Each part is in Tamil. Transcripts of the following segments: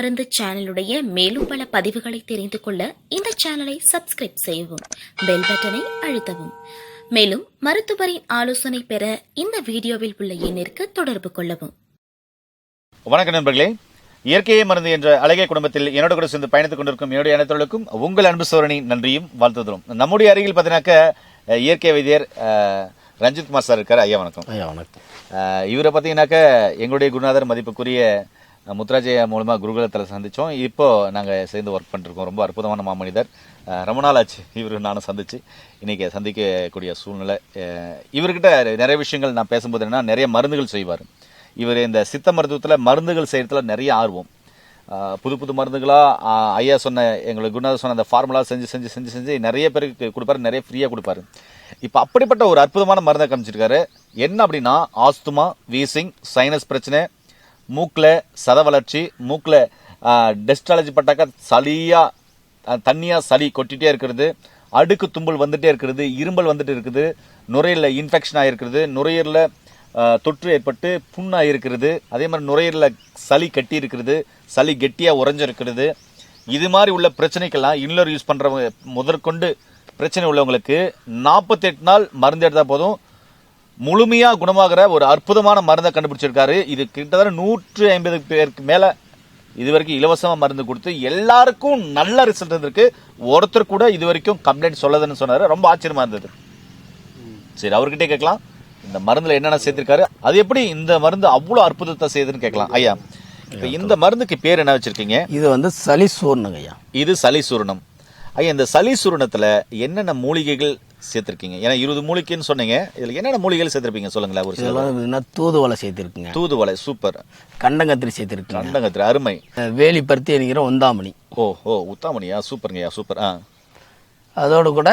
மருந்து சேனலுடைய மேலும் பல பதிவுகளை தெரிந்து கொள்ள இந்த சேனலை சப்ஸ்கிரைப் செய்யவும் பெல் பட்டனை அழுத்தவும். மேலும் மருத்துவரின் ஆலோசனை பெற இந்த வீடியோவில் உள்ள எண்ணிற்கு தொடர்பு கொள்ளவும். வணக்கம் நண்பர்களே. இயற்கையை மருந்து என்ற அழகிய குடும்பத்தில் என்னோட கூட சேர்ந்து பயணித்துக் கொண்டிருக்கும் என்னுடைய அனைத்தவர்களுக்கும் உங்கள் அன்பு சோரணி நன்றியும் வாழ்த்துதலும். நம்முடைய அருகில் பார்த்தீங்கன்னாக்க இயற்கை வைத்தியர் ரஞ்சித் குமார் சார் இருக்கார். ஐயா வணக்கம். ஐயா வணக்கம். இவரை பார்த்தீங்கன்னாக்க எங்களுடைய குருநாதர் மதிப்புக்குரிய அஹ், மூலமாக குருகுலத்தில் சந்தித்தோம் இப்போது நாங்கள் சேர்ந்து ஒர்க் பண்ணிருக்கோம். ரொம்ப அற்புதமான மாமனிதர். ரொம்ப நாள் ஆச்சு இவரு நானும் சந்திச்சு. இன்றைக்கி சந்திக்கக்கூடிய சூழ்நிலை இவர்கிட்ட நிறைய விஷயங்கள் நான் பேசும்போது என்னென்னா நிறைய மருந்துகள் செய்வார். இவர் இந்த சித்த மருத்துவத்தில் மருந்துகள் செய்கிறதுல நிறைய ஆர்வம். புது புது மருந்துகளாக ஐயா சொன்ன எங்களுக்கு குருநாதர் சொன்ன அந்த ஃபார்முலா செஞ்சு செஞ்சு செஞ்சு செஞ்சு நிறைய பேருக்கு கொடுப்பாரு நிறைய ஃப்ரீயாக கொடுப்பாரு. இப்போ அப்படிப்பட்ட ஒரு அற்புதமான மருந்தை காமிச்சிருக்காரு. என்ன அப்படின்னா ஆஸ்துமா வீசிங் சைனஸ் பிரச்சனை மூக்கில் சத வளர்ச்சி மூக்கில் டெஸ்ட்ராலஜி பட்டாக்கா சளியாக தண்ணியாக சளி கொட்டிகிட்டே இருக்கிறது. அடுக்கு தும்பல் வந்துட்டே இருக்கிறது இரும்பல் வந்துட்டு இருக்குது. நுரையீரலில் இன்ஃபெக்ஷன் ஆகிருக்கிறது நுரையீரலில் தொற்று ஏற்பட்டு புண்ணாக இருக்கிறது அதே மாதிரி நுரையீரலில் சளி கட்டி இருக்கிறது சளி கெட்டியாக உறைஞ்சிருக்கிறது. இது மாதிரி உள்ள பிரச்சனைக்கெல்லாம் இன்னொரு யூஸ் பண்ணுறவங்க முதற்கொண்டு பிரச்சனை உள்ளவங்களுக்கு நாற்பத்தெட்டு நாள் மருந்து எடுத்தால் போதும். முழுமையாக குணமாகிற ஒரு அற்புதமான மருந்தை கண்டுபிடிச்சிருக்காரு. இது கிட்டத்தட்ட நூற்று ஐம்பது பேருக்கு மேலே இது வரைக்கும் இலவசமாக மருந்து கொடுத்து எல்லாருக்கும் நல்ல ரிசல்ட் இருந்திருக்கு. ஒருத்தர் கூட இது வரைக்கும் கம்ப்ளைண்ட் சொல்லதுன்னு சொன்னாரு. ரொம்ப ஆச்சரியமா இருந்தது. சரி அவர்கிட்டே கேட்கலாம். இந்த மருந்துல என்னென்ன சேர்த்திருக்காரு? அது எப்படி இந்த மருந்து அவ்வளோ அற்புதத்தை செய்யுதுன்னு கேட்கலாம். ஐயா இப்போ இந்த மருந்துக்கு பேர் என்ன வச்சிருக்கீங்க? இது வந்து சளி சூர்ணங்க ஐயா. இது சளி சூரணம் ஐயா இந்த சளி சூரணத்துல என்னென்ன மூலிகைகள் சேர்த்திருக்கீங்க. ஏன்னா இருபது மூலிகைன்னு சொன்னீங்க. இதுல என்னென்ன மூலிகைகள் சேர்த்திருப்பீங்க சொல்லுங்களேன் ஒரு சில தூதுவளை சேர்த்திருக்குங்க. தூதுவளை சூப்பர் கண்டங்கத்திரி சேர்த்திருக்குங்க. கண்டங்கத்திரி அருமை. அஹ் வேலி பருத்தி என்கிற ஒந்தாமணி ஓ ஓ உத்தாமணியா? சூப்பருங்கய்யா சூப்பர் ஆ. அதோட கூட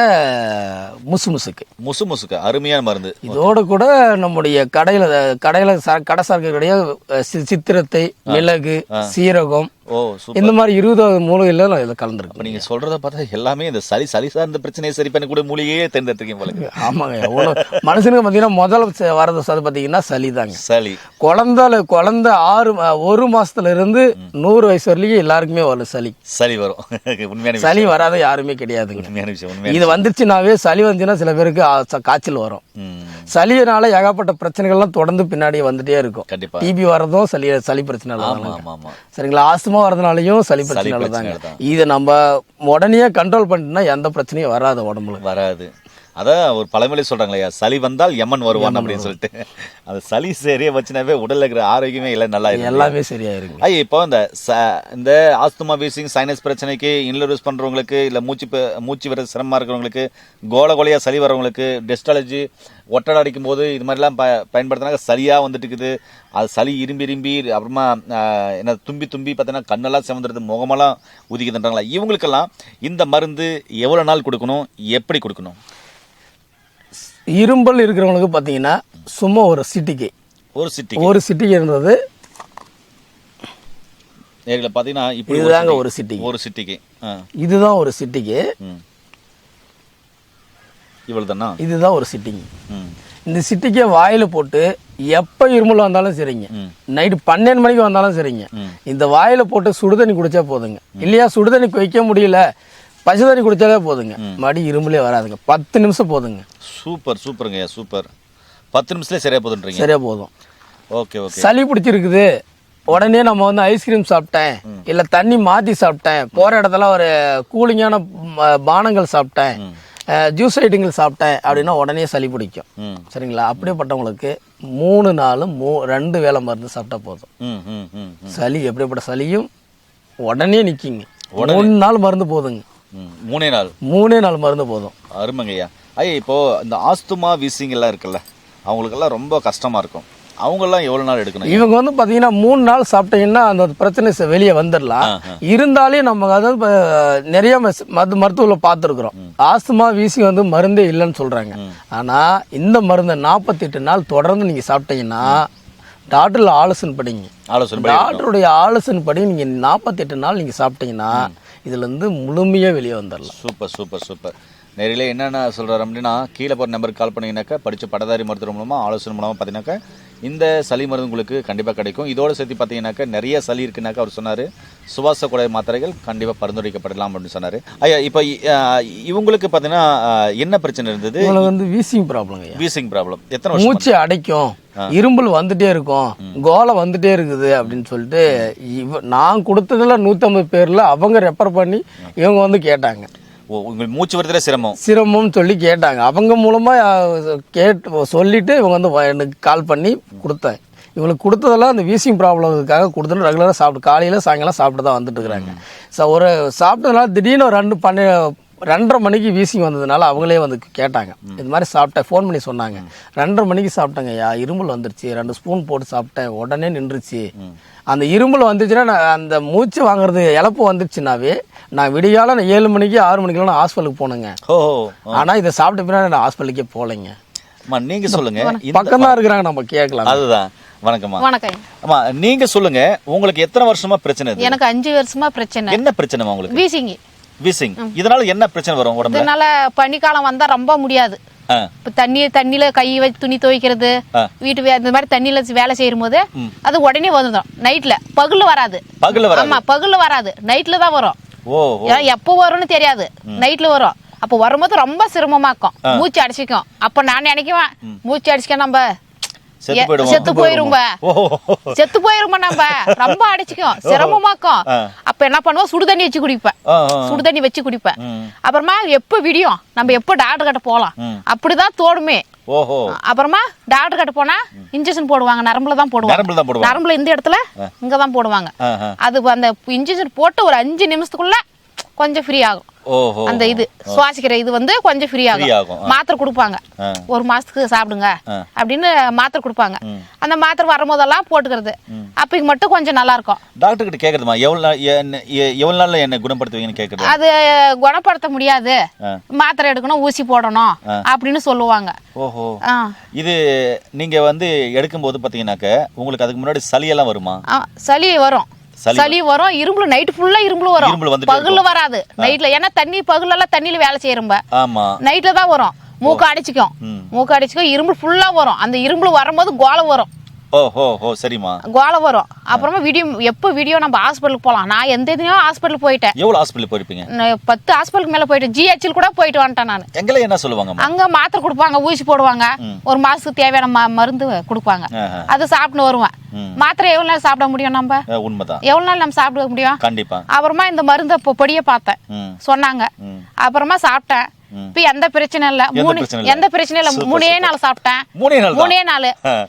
முசு முசுக்கு முசு முசுக்கு அருமையான மருந்து. இதோட கூட நம்முடைய கடையில கடையில ச- கடை சார்க்கக்கூடிய அஹ், சி- சித்திரத்தை மிளகு சீரகம் ஓ இந்த மாதிரி இருபதாவது மூலிகையில நான் இதில் கலந்துருக்கேன். அப்ப நீங்க சொல்றத பார்த்தா எல்லாமே இந்த சளி சளி சார்ந்த பிரச்சனையை சரி பண்ணி கூட மூலிகையே தேர்ந்தெடுத்துருக்கீங்க போல ஆமாங்க. உணவு- மனுஷனுக்கு பார்த்தீங்கன்னா முதல்ல வரது சது பார்த்தீங்கன்னா சளி தாங்க சளி. குழந்தை குழந்தை ஆறு ஒரு மாசத்துல இருந்து நூறு வயசு வரைக்கும் எல்லாருக்குமே வரும் சளி. சளி வரும். உண்மையான சளி வராத யாருமே கிடையாதுங்க. உண்மையான விஷயம் இது வந்துருச்சுனாவே சளி வந்துச்சுன்னா சில பேருக்கு காய்ச்சல் வரும். சளியினால ஏகப்பட்ட பிரச்சனைகள்லாம் தொடர்ந்து பின்னாடி வந்துட்டே இருக்கும். கண்டிப்பா. டிபி வர்றதும் சளி சளி பிரச்சனை சரிங்களா? ஆஸ்துமா வரதுனாலையும் சளி பிரச்சனை தாங்க இதை நம்ம உடனே கண்ட்ரோல் பண்ணிட்டோம்னா எந்த பிரச்சனையும் வராது உடம்புல. வராது. அதான் ஒரு பழமொழி சொல்றாங்களே சளி வந்தால் எம்மன் வருவான் அப்படின்னு சொல்லிட்டு. அந்த சளி சரியா வச்சுனாவே உடல்ல இருக்கிற ஆரோக்கியமே இல்லை நல்லா இருக்கு. எல்லாமே சரியாயிருங்க ஐயா இப்போ இந்த ச- இந்த ஆஸ்துமா வீசிங் சைனஸ் பிரச்சனைக்கு இன்லர் யூஸ் பண்றவங்களுக்கு இல்ல மூச்சு மூச்சு வர சிரமமா இருக்கிறவங்களுக்கு கோல கோலையா சளி வரவங்களுக்கு டெஸ்டாலஜி ஒட்டடை அடிக்கும் போது இது மாதிரிலாம் ப பயன்படுத்தினாக்க சளியா வந்துட்டு இருக்குது அது சளி இரும்பி இரும்பி அப்புறமா என்ன தும்பி தும்பி பார்த்தீங்கன்னா கண்ணெல்லாம் சிவந்துடுது முகமெல்லாம் உதிக்குதுன்றாங்களா? இவங்களுக்கெல்லாம் இந்த மருந்து எவ்வளவு நாள் கொடுக்கணும்? எப்படி கொடுக்கணும்? இரும்பல் இருக்கிறவங்களுக்கு பார்த்தீங்கன்னா சும்மா ஒரு சிட்டிக்கு ஒரு சிட்டி ஒரு சிட்டிக்கு இருந்தது நேரில் பார்த்தீங்கன்னா இப்படி இதுதாங்க. ஒரு சிட்டிக்கு ஒரு சிட்டிக்கு இதுதான் ஒரு சிட்டிக்கு ம். இவ்வளவு தானா இதுதான் ஒரு சிட்டிங்க இந்த சிட்டிக்கை வாயில போட்டு எப்போ இருமல் வந்தாலும் சரிங்க. நைட்டு பன்னெண்டு மணிக்கு வந்தாலும் சரிங்க. இந்த வாயில போட்டு சுடுதண்ணி குடிச்சா போதுங்க. இல்லையா? சுடுதண்ணி வைக்க முடியல. பச்சை தண்ணி குடிச்சாலே போதுங்க. மடி இருமலே வராதுங்க. பத்து நிமிஷம் போதுங்க. சூப்பர் சூப்பருங்க சூப்பர். பத்து நிமிஷத்துல சரியா போதுன்றீங்க. சரியா போதும். Okay okay. சளி பிடிச்சிருக்குது. உடனே நம்ம வந்து ஐஸ்கிரீம் சாப்பிட்டேன். இல்ல தண்ணி மாத்தி சாப்பிட்டேன். போற இடத்துல ஒரு கூலிங்கான பானங்கள் சாப்பிட்டேன். ஜூஸ் ஐட்டங்கள் சாப்பிட்டேன் அப்படின்னா உடனே சளி பிடிக்கும். சரிங்களா? அப்படிப்பட்டவங்களுக்கு மூணு நாளும் மூ ரெண்டு வேளை மருந்து சாப்பிட்டா போதும். சளி எப்படிப்பட்ட சளியும் உடனே நிற்கிங்க மூணு நாள் மருந்து போதுங்க. மூணே நாள். மூணே நாள் மருந்து போதும். அருமைங்கய்யா ஐயா. இப்போ இந்த ஆஸ்துமா வீசிங் எல்லாம் இருக்குல்ல அவங்களுக்கெல்லாம் ரொம்ப கஷ்டமா இருக்கும். அவங்கெல்லாம் எவ்வளவு நாள் எடுக்கணும்? இவங்க வந்து பாத்தீங்கன்னா மூணு நாள் சாப்பிட்டீங்கன்னா அந்த பிரச்சனை வெளியே வந்துடலாம். இருந்தாலே நம்ம அதாவது நிறைய மருத்து மருத்துவத்தில் பார்த்துருக்குறோம். ஆஸ்துமா வீசி வந்து மருந்தே இல்லைன்னு சொல்றாங்க. ஆனா இந்த மருந்தை நாற்பத்தெட்டு நாள் தொடர்ந்து நீங்க சாப்பிட்டீங்கன்னா டாக்டர்ல ஆலோசனை படிங்க. ஆலோசனை டாக்டருடைய ஆலோசனை படி நீங்க நாற்பத்தெட்டு நாள் நீங்க சாப்பிட்டீங்கன்னா இதுலேருந்து முழுமையாக வெளியே வந்துடலாம் சூப்பர் சூப்பர் சூப்பர். நேரில் என்னென்ன சொல்கிறாரு அப்படின்னா கீழே போகிற நம்பருக்கு கால் பண்ணீங்கன்னாக்கா படித்த படதாரி மருத்துவம் மூலமாக ஆலோசனை மூலமாக பார்த்தீங்கன்னாக்கா இந்த சளி மருந்து உங்களுக்கு கண்டிப்பாக கிடைக்கும். இதோட சேர்த்து பார்த்தீங்கன்னாக்கா நிறைய சளி இருக்குனாக்கா அவர் சொன்னார் சுவாச குறை மாத்திரைகள் கண்டிப்பாக பரிந்துரைக்கப்படலாம் அப்படின்னு சொன்னார். ஐயா இப்போ இவங்களுக்கு பார்த்தீங்கன்னா என்ன பிரச்சனை இருந்தது? இவங்களுக்கு வந்து வீசிங் ப்ராப்ளங்க வீசிங் ப்ராப்ளம் எத்தனை மூச்சு அடைக்கும். இரும்பல் வந்துட்டே இருக்கும். கோலை வந்துட்டே இருக்குது அப்படின்னு சொல்லிட்டு இவ நான் கொடுத்ததுல நூற்றம்பது பேர்ல அவங்க ரெஃபர் பண்ணி இவங்க வந்து கேட்டாங்க. ஓ உங்களுக்கு மூச்சு வரதுல சிரமம். சிரமம்னு சொல்லி கேட்டாங்க. அவங்க மூலமா அஹ், கேட்டு சொல்லிட்டு இவங்க வந்து எனக்கு கால் பண்ணி கொடுத்தேன். இவங்களுக்கு கொடுத்ததெல்லாம் அந்த வீசிங் ப்ராப்ளத்துக்காக கொடுத்துட்டு ரெகுலராக சாப்பிட்டு காலையில் சாயங்காலம் சாப்பிட்டு தான் வந்துட்டு இருக்கிறாங்க. ஸோ ஒரு சாப்பிட்டதுனால திடீர்னு ஒரு ரெண்டு பண்ண ரெண்டரை மணிக்கு வீசிங் வந்ததுனால அவங்களே வந்து கேட்டாங்க. இது மாதிரி சாப்பிட்டேன் ஃபோன் பண்ணி சொன்னாங்க. ரெண்டரை மணிக்கு சாப்பிட்டேங்க யா இருமல் வந்துருச்சு. ரெண்டு ஸ்பூன் போட்டு சாப்பிட்டேன். உடனே நின்றுச்சு. அந்த இருமல் வந்துச்சுன்னா நான் அந்த மூச்சு வாங்குறது இழப்பு வந்துருச்சுனாவே நான் விடியால நான் ஏழு மணிக்கு ஆறு மணிக்கெல்லாம் நான் ஹாஸ்பிட்டலுக்கு போனேங்க. ஓ ஆனா இதை சாப்பிட்ட பின்னாடி நான் ஹாஸ்பிட்டலுக்கே போகலைங்க. அம்மா நீங்க சொல்லுங்க. பக்கம் தான் இருக்கிறாங்க நம்ம கேட்கலாம் அதுதான். வணக்கம்மா. வணக்கம். அம்மா நீங்க சொல்லுங்க. உங்களுக்கு எத்தனை வருஷமா பிரச்சனை இது? எனக்கு அஞ்சு வருஷமா பிரச்சனை. என்ன பிரச்சனைமா உங்களுக்கு? வீசிங்கி. வீசிங். இதனால என்ன பிரச்சனை வரும் உடம்புல? இதனால பனிக்காலம் வந்தா ரொம்ப முடியாது. இப்ப தண்ணி தண்ணியில கை வச்சு துணி துவைக்கிறது. வீட்டு இந்த மாதிரி தண்ணியில வேலை செய்யும் போது அது உடனே வந்துடும். நைட்ல. பகல்ல வராது. பகல்ல வராது. ஆமா பகல்ல வராது. நைட்ல தான் வரும். எப்போ வரும்னு தெரியாது. நைட்ல வரும். அப்போ வரும்போது ரொம்ப சிரமமாக்கும். மூச்சு அடிச்சிக்கும். அப்ப நான் நினைக்குவேன். மூச்சு அடிச்சுக்க நம்ம செத்து போயிடுவோம். செத்து போயிருமா நம்ம. ரொம்ப அடிச்சுக்கும். சிரமமாக்கும். அப்ப என்ன பண்ணுவோம்? சுடு தண்ணி வச்சு குடிப்பேன். ஆ, ஆ. சுடு தண்ணி வச்சு குடிப்பேன். அப்புறமா எப்ப விடியும்? நம்ம எப்போ டாக்டர் கிட்ட போலாம். அப்படிதான் தோடுமே. அப்புறமா டாக்டர் கிட்ட போனா இன்ஜெக்ஷன் போடுவாங்க. நரம்புல தான் போடுவாங்க. நரம்புல இந்த இடத்துல இங்க தான் போடுவாங்க. அது அந்த இன்ஜெக்ஷன் போட்டு ஒரு அஞ்சு நிமிஷத்துக்குள்ள கொஞ்சம் ஃப்ரீ ஆகும். அந்த இது சுவாசிக்கிற இது வந்து கொஞ்சம் ஃப்ரீ ஆகும். மாத்திரை கொடுப்பாங்க. ஒரு மாசத்துக்கு சாப்பிடுங்க. அப்படின்னு மாத்திரை கொடுப்பாங்க. அந்த மாத்திரை வரும்போதெல்லாம் போட்டுக்கிறது. அப்பைக்கு மட்டும் கொஞ்சம் நல்லா இருக்கும் டாக்டர் கிட்ட கேக்குறதுமா? எவ்வளவு நாள் என்ன- எ- எவ்வளவு நாள்ல என்ன குணப்படுத்துவீங்கன்னு கேக்குறது? அது குணப்படுத்த முடியாது. மாத்திரை எடுக்கணும் ஊசி போடணும் அப்படின்னு சொல்லுவாங்க. ஓஹோ. இது நீங்க வந்து எடுக்கும்போது பாத்தீங்கன்னாக்க உங்களுக்கு அதுக்கு முன்னாடி சளி எல்லாம் வருமா? சளி வரும். சளி வரும் இரும்புல நைட் ஃபுல்லா இரும்புல வரும். பகல்ல வராது. நைட்ல ஏன்னா தண்ணி பகல்ல எல்லாம் தண்ணியில வேலை செய்யறம்ப ஆமா. நைட்ல தான் வரும். மூக்கு அடிச்சுக்கும். மூக்கு அடிச்சுக்கும் இரும்பு ஃபுல்லா வரும். அந்த இரும்புல வரும்போது கோலம் வரும். ஓஹோ ஓ சரிம்மா. கோலம் வரும். அப்புறமா வீடியோ எப்போ வீடியோ நம்ம ஹாஸ்பிட்டலுக்கு போகலாம் நான் எந்த இதுலயும் ஹாஸ்பிட்டல் போயிட்டேன். எவ்வளவு ஹாஸ்பிட்டல் போயிருப்பீங்க? நான் பத்து ஹாஸ்பிட்டலுக்கு மேல போயிட்டேன். ஜிஹெச்ல கூட போயிட்டு வந்துட்டேன் நான். எங்களை என்ன சொல்லுவாங்கம்மா அங்க மாத்திரை கொடுப்பாங்க ஊசி போடுவாங்க. ஒரு மாசத்துக்கு தேவையான ம- மருந்து கொடுப்பாங்க. அது சாப்பிட்டு வருவேன். மாத்திரை எவ்வளவு நாள் சாப்பிட முடியும் நம்ம? உண்மைதான். எவ்வளவு நாள் நம்ம சாப்பிட முடியும்? கண்டிப்பா. அப்புறமா இந்த மருந்தை இப்போ பொடியை பார்த்தேன். சொன்னாங்க. அப்புறமா சாப்பிட்டேன். இப்போ எந்த பிரச்சனை இல்ல. மூணு. எந்த பிரச்சனை இல்ல. மூணே. நாள் சாப்பிட்டேன். மூணே நாள். மூணே.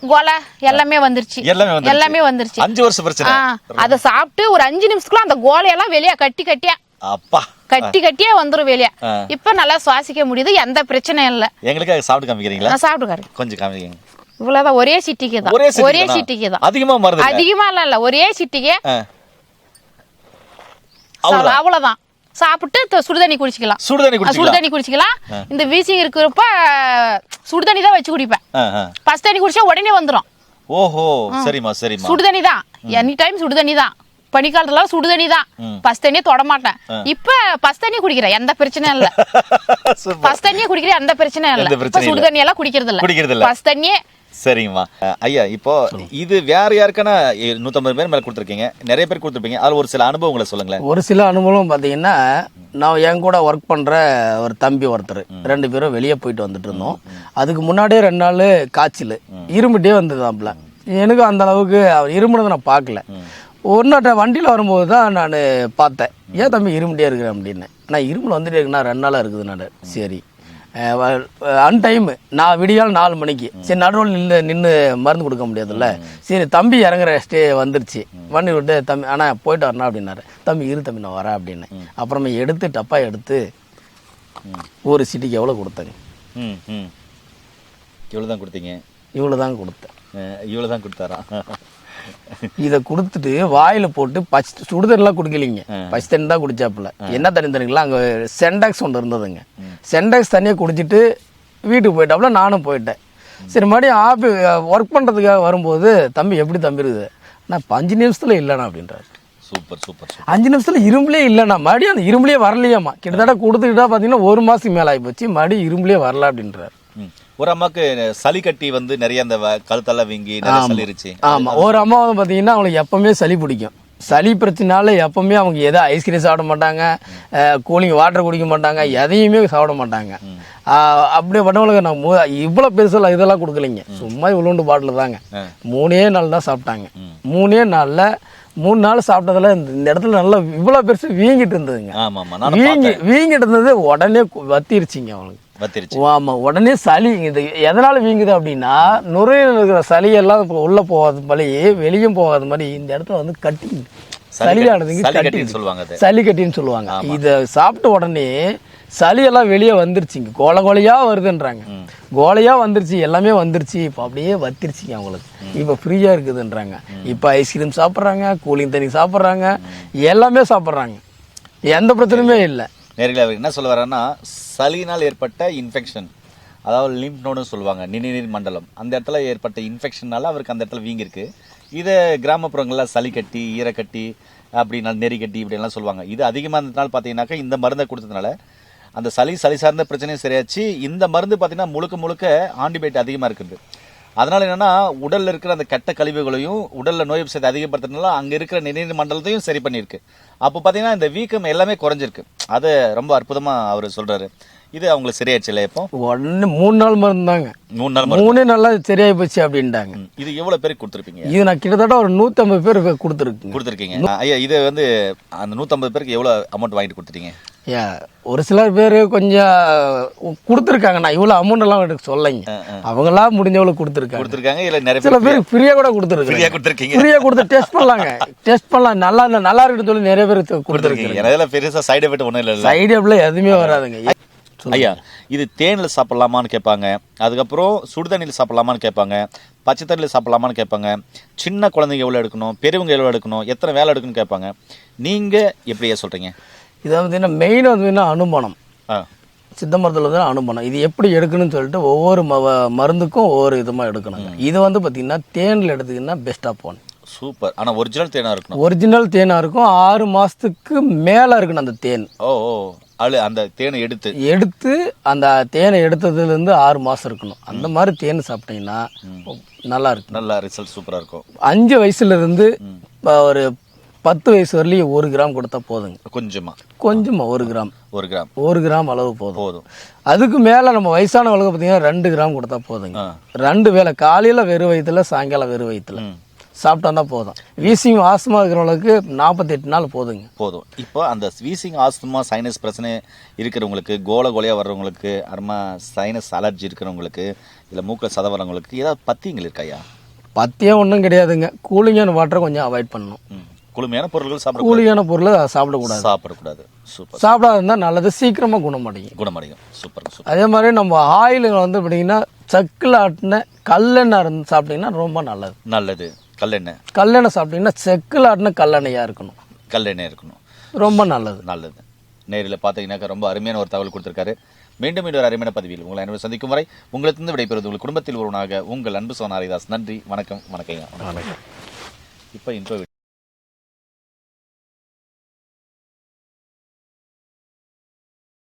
கொலை எல்லாமே வந்துருச்சு. எல்லாமே வந்துருச்சு. எல்லாமே வந்துருச்சு. அஞ்சு வருஷம் பிரச்சனை. அதை சாப்பிட்டு ஒரு அஞ்சு நிமிஷத்துக்குள்ள அந்த கோலையெல்லாம் வெளியே கட்டி கட்டியா. அப்பா. கட்டி கட்டியே வந்துரும் வெளியே. இப்ப நல்லா சுவாசிக்க முடியுது எந்த பிரச்சனையும் இல்ல. எங்களுக்காக சாப்பிட்டு காமிக்கிறீங்களா? நான் சாப்பிட்டுக்காரு கொஞ்சம் காமிக்கிறீங்க. இவ்வளவுதான் ஒரே சிட்டிக்கு தான். ஒரே சிட்டிக்கு தான். அதிகமா மருந்து. அதிகமா இல்ல ஒரே சிட்டிக்கு. அவ்வளவுதான். சாப்பிட்டு சுடுதண்ணி குடிச்சிக்கலாம். சுடுதண்ணி சுடுதண்ணி குடிச்சிக்கலாம். இந்த வீசிங் இருக்கிறப்ப சுடுதண்ணி தான் வச்சு குடிப்பேன். பஸ் தண்ணி குடிச்சா உடனே வந்துரும். ஓஹோ சரிம்மா சரிம்மா. சுடுதண்ணி தான். எனி டைம் சுடுதண்ணி தான். பனிக்காலத்துல சுடுதண்ணி தான். பஸ் தண்ணியே தொட மாட்டேன். இப்ப பஸ் தண்ணி குடிக்கிறேன். எந்த பிரச்சனையும் இல்ல. பஸ் தண்ணியே குடிக்கிறேன். எந்த பிரச்சனையும் இல்ல. சுடுதண்ணி எல்லாம் குடிக்கிறது இல்ல. குடிக்கிறது இல்ல. பஸ் தண்ணியே சரிங்கம்மா. ஐயா இப்போ இது வேற யாருக்கான நூத்தம்பது பேர் மேல கொடுத்துருக்கீங்க. நிறைய பேர் கொடுத்துருப்பீங்க. அதுல ஒரு சில அனுபவங்களை சொல்லுங்களேன். ஒரு சில அனுபவம் பார்த்தீங்கன்னா நான் என் கூட ஒர்க் பண்ணுற ஒரு தம்பி ஒருத்தர். ரெண்டு பேரும் வெளியே போயிட்டு வந்துட்டு இருந்தோம். அதுக்கு முன்னாடியே ரெண்டு நாள் காய்ச்சல். இருமிட்டே வந்ததாப்புல எனக்கு அந்த அளவுக்கு அவர் இருமுனதை நான் பார்க்கல. ஒரு நாட்ட வண்டியில் வரும்போது தான் நான் பார்த்தேன். ஏன் தம்பி இருமிட்டே இருக்கிறேன் அப்படின்னு. நான் இருமல் வந்துட்டே இருக்குண்ணா ரெண்டு நாளாக இருக்குது நான். சரி. அன்டைம் நான் விடியால் நாலு மணிக்கு. சரி நடுவில் நின்று நின்று மருந்து கொடுக்க முடியாதுல்ல? சரி தம்பி இறங்குற ஸ்டே வந்துருச்சு. வண்டி விட்டு தம்பி ஆனால் போயிட்டு வரணும் அப்படின்னாரு. தம்பி இரு தம்பி நான் வரேன் அப்படின்னு. அப்புறமா எடுத்து டப்பா எடுத்து ஒரு சிட்டிக்கு எவ்வளோ கொடுத்தேங்க ம் ம். இவ்வளவு தான் கொடுத்தீங்க? இவ்வளோ தான் கொடுத்தேன். அஹ், இவ்வளவு தான் கொடுத்தாரா? இதை கொடுத்துட்டு வாயில போட்டு பச்சை சுடுதண்ணெலாம் குடிக்கலிங்க. பச்சை தண்ணி தான் குடிச்சாப்புல. என்ன தண்ணி தண்ணிங்களா அங்கே சென்டாக்ஸ் ஒன்று இருந்ததுங்க. சென்டாக்ஸ் தண்ணியை குடிச்சிட்டு வீட்டுக்கு போயிட்டாப்புல நானும் போயிட்டேன். சரி மறுபடியும் ஆஃபி ஒர்க் பண்ணுறதுக்காக வரும்போது தம்பி எப்படி தம்பி இருக்குது? நான் அஞ்சு நிமிஷத்தில் இல்லைண்ணா அப்படின்றாரு. சூப்பர் சூப்பர் அஞ்சு நிமிஷத்துல இரும்புலே இல்லைண்ணா. மறுபடியும் அந்த இரும்புலேயே வரலையாம்மா. கிட்டத்தட்ட கொடுத்துக்கிட்டா பார்த்தீங்கன்னா ஒரு மாதத்துக்கு மேலே ஆகி போச்சு. மறுபடியும் இரும்புலேயே வரல அப்படின்றாரு. ஒரு அம்மாக்கு சளி கட்டி வந்து நிறைய அந்த கழுத்தெல்லாம் வீங்கி நிறைய சளி இருச்சு ஆமா. ஒரு அம்மா வந்து பாத்தீங்கன்னா அவங்களுக்கு எப்பவுமே சளி பிடிக்கும். சளி பிரச்சனால எப்பவுமே அவங்க எதை ஐஸ்கிரீம் சாப்பிட மாட்டாங்க கூலிங் வாட்டர் குடிக்க மாட்டாங்க எதையுமே சாப்பிட மாட்டாங்க. அப்படியே பண்ணவங்களுக்கு நான் மு- இவ்வளவு பெருசெல்லாம் இதெல்லாம் கொடுக்கலைங்க. சும்மா இவ்வளோண்டு பாட்டில் தாங்க. மூணே நாள் தான் சாப்பிட்டாங்க. மூணே நாள்ல மூணு நாள் சாப்பிட்டதுல இந்த இடத்துல நல்லா இவ்வளவு பெருசு வீங்கிட்டு இருந்ததுங்க. வீங்கி வீங்கிட்டு இருந்தது உடனே வத்திருச்சுங்க அவங்களுக்கு. வத்திருச்சு. ஆமா உடனே சளி இது எதனால வீங்குது அப்படின்னா நுரையீரல் இருக்கிற சளி எல்லாம் இப்போ உள்ள போகாத மாதிரி வெளியும் போகாத மாதிரி இந்த இடத்துல வந்து கட்டி சளி சளியானதுங்க சளி கட்டி கட்டின்னு சொல்லுவாங்க. சளி கட்டின்னு சொல்லுவாங்க. இத சாப்பிட்ட உடனே சளி எல்லாம் வெளியே வந்துருச்சுங்க கோல கோலையா வருதுன்றாங்க. கோலையா வந்துருச்சு எல்லாமே வந்துருச்சு. இப்போ அப்படியே வத்திருச்சுங்க அவங்களுக்கு. இப்போ ஃப்ரீயா இருக்குதுன்றாங்க. இப்போ ஐஸ்கிரீம் சாப்பிட்றாங்க கூலிங் தண்ணி சாப்பிட்றாங்க எல்லாமே சாப்பிட்றாங்க. எந்த பிரச்சனையுமே இல்லை. நேர்களை அவர் என்ன சொல்ல வர்றாருன்னா சளியினால் ஏற்பட்ட இன்ஃபெக்ஷன் அதாவது லிம்ப் நோடுன்னு சொல்லுவாங்க நிணிநீர் மண்டலம். அந்த இடத்துல ஏற்பட்ட இன்ஃபெக்ஷனால அவருக்கு அந்த இடத்துல வீங்கிருக்கு இதை கிராமப்புறங்களில் சளி கட்டி ஈரக்கட்டி அப்படி நல் நெறி கட்டி இப்படியெல்லாம் சொல்லுவாங்க. இது அதிகமாக இருந்ததுனால பார்த்தீங்கன்னாக்கா இந்த மருந்தை கொடுத்ததுனால அந்த சளி சளி சார்ந்த பிரச்சனையும் சரியாச்சு. இந்த மருந்து பார்த்தீங்கன்னா முழுக்க முழுக்க ஆன்டிபயோட்டிக் அதிகமாக இருக்குது. அதனால என்னன்னா உடல்ல இருக்கிற அந்த கெட்ட கழிவுகளையும் உடல்ல நோய் எதிர்ப்பு அதிகப்படுத்துறதுனால அங்க இருக்கிற நினைவு மண்டலத்தையும் சரி பண்ணியிருக்கு. அப்போ பாத்தீங்கன்னா இந்த வீக்கம் எல்லாமே குறைஞ்சிருக்கு. அது ரொம்ப அற்புதமா அவர் சொல்றாரு. இது அவங்களுக்கு சரியாச்சு இல்லை இப்போ? உடனே மூணு நாள் மருந்து தாங்க மூணு நாள். மூணே நல்லா சரியாயி போச்சு அப்படின்ட்டாங்க. இது எவ்வளவு பேருக்கு கொடுத்துருப்பீங்க? இது நான் கிட்டத்தட்ட ஒரு நூற்றம்பது பேருக்கு கொடுத்துருக்குங்க. கொடுத்துருக்கீங்க. ஐயா இது வந்து அந்த நூத்தம்பது பேருக்கு எவ்வளவு அமௌண்ட் வாங்கிட்டு கொடுத்துட்டீங்க? ஏ ஒரு சிலர் பேர் கொஞ்சம் கொடுத்துருக்காங்க. நான் இவ்வளோ அமௌண்ட் எல்லாம் எனக்கு சொல்லைங்க அவங்களா முடிஞ்சவளவு கொடுத்துருக்காங்க. கொடுத்துருக்காங்க இல்ல நிறைய சில பேர் பேர் ஃப்ரீயா கூட ஃப்ரீயா கொடுத்துருக்காங்க கொடுத்துருக்கீங்க. ஃப்ரீயா கொடுத்து டெஸ்ட் பண்ணலாங்க. டெஸ்ட் பண்ணலாம். நல்லா இல்ல நல்லா இருக்குன்னு சொல்லி நிறைய பேர் கொடுத்துருக்காங்க. கொடுத்துருக்கீங்க அதெல்லாம் பெருசா சைடு எஃபெக்ட் ஒன்றும் இல்லை சைடு எல்லாம் எதுவுமே வராதுங்க. ஐயா இது தேனில் சாப்பிடலாமான்னு கேட்பாங்க. அதுக்கப்புறம் சுடுதண்ணியில் சாப்பிடலாமான்னு கேட்பாங்க. பச்சை தண்ணியில் சாப்பிடலாமான்னு கேட்பாங்க. சின்ன குழந்தைங்க எவ்வளோ எடுக்கணும்? பெரியவங்க எவ்வளோ எடுக்கணும்? எத்தனை வேலை எடுக்கணும்னு கேட்பாங்க. நீங்கள் எப்படியா சொல்கிறீங்க இதை வந்து மெயின் வந்து அனுமானம் சித்த மருத்துவத்தில் வந்து அனுமானம் இது எப்படி எடுக்கணும்னு சொல்லிட்டு ஒவ்வொரு ம- மருந்துக்கும் ஒவ்வொரு விதமாக எடுக்கணுங்க. இது வந்து பார்த்தீங்கன்னா தேனில் எடுத்தீங்கன்னா பெஸ்ட்டாக போகணும் சூப்பர். ஆனால் ஒரிஜினல் தேனாக இருக்கணும்? ஒரிஜினல் தேனாக இருக்கும். ஆறு மாதத்துக்கு மேலே இருக்கணும் அந்த தேன். ஓ ஓ. அழு அந்த தேனை எடுத்து. எடுத்து அந்த தேனை எடுத்ததுலேருந்து ஆறு மாதம் இருக்கணும். அந்த மாதிரி தேன் சாப்பிட்டீங்கன்னா நல்லா இருக்கும். நல்லா ரிசல்ட் சூப்பராக இருக்கும். அஞ்சு வயசுல இருந்து இப்ப ஒரு பத்து வயசு வரலையும் ஒரு கிராம் கொடுத்தா போதுங்க. கொஞ்சமாக கொஞ்சமா ஒரு கிராம். ஒரு கிராம். ஒரு கிராம் அளவு போதும். போதும். அதுக்கு மேல நம்ம வயசானவங்களுக்கு பார்த்தீங்கன்னா ரெண்டு கிராம் கொடுத்தா போதுங்க. ரெண்டு வேளை காலையில வெறும் வயிற்றுல சாயங்காலம் வெறும் வயிற்றுல. சாப்பிட்டா போதும். வீசிங் ஆஸ்மா இருக்கிறவங்களுக்கு நாற்பத்தெட்டு நாள் போதுங்க. போதும். இப்போ அந்த வீசிங் ஆஸ்துமா சைனஸ் பிரச்சனை இருக்கிறவங்களுக்கு கோல கோலையாக வர்றவங்களுக்கு அப்புறமா சைனஸ் அலர்ஜி இருக்கிறவங்களுக்கு இல்லை மூக்கில் சத வர்றவங்களுக்கு ஏதாவது பத்தியங்கள் இருக்காயா? பத்தியம் ஒன்றும் கிடையாதுங்க. கூலிங்கான வாட்டரை கொஞ்சம் அவாய்ட் பண்ணணும். குளுமையான பொருட்கள் சாப்பிட கூலிங்கான பொருளை சாப்பிடக்கூடாது. சாப்பிடக்கூடாது. சூப்பர். சாப்பிடாத இருந்தால் நல்லது சீக்கிரமா குணமடையும். குணமடையும். Super super. அதே மாதிரி நம்ம ஆயிலுங்க வந்து பார்த்தீங்கன்னா சக்கில் ஆட்டின கல்லெண்ணெய் இருந்து சாப்பிட்டீங்கன்னா ரொம்ப நல்லது. நல்லது. கல்லெண்ணெய். கல்லெண்ணெய் சாப்பிட்டீங்கன்னா செக்கில் ஆட்டின கல்லெண்ணெயாக இருக்கணும். கல்லெண்ணெய் இருக்கணும். ரொம்ப நல்லது. நல்லது. நேரில் பார்த்தீங்கன்னாக்கா ரொம்ப அருமையான ஒரு தகவல் கொடுத்திருக்காரு. மீண்டும் மீண்டும் ஒரு அருமையான பதிவில் உங்களை அனைவரும் சந்திக்கும் வரை உங்களிடத்திலிருந்து விடைபெறுவது உங்கள் குடும்பத்தில் ஒருவனாக உங்கள் அன்பு சோனாரிதாஸ். நன்றி வணக்கம் வணக்கம். வணக்கம். இப்போ இன்ட்ரோ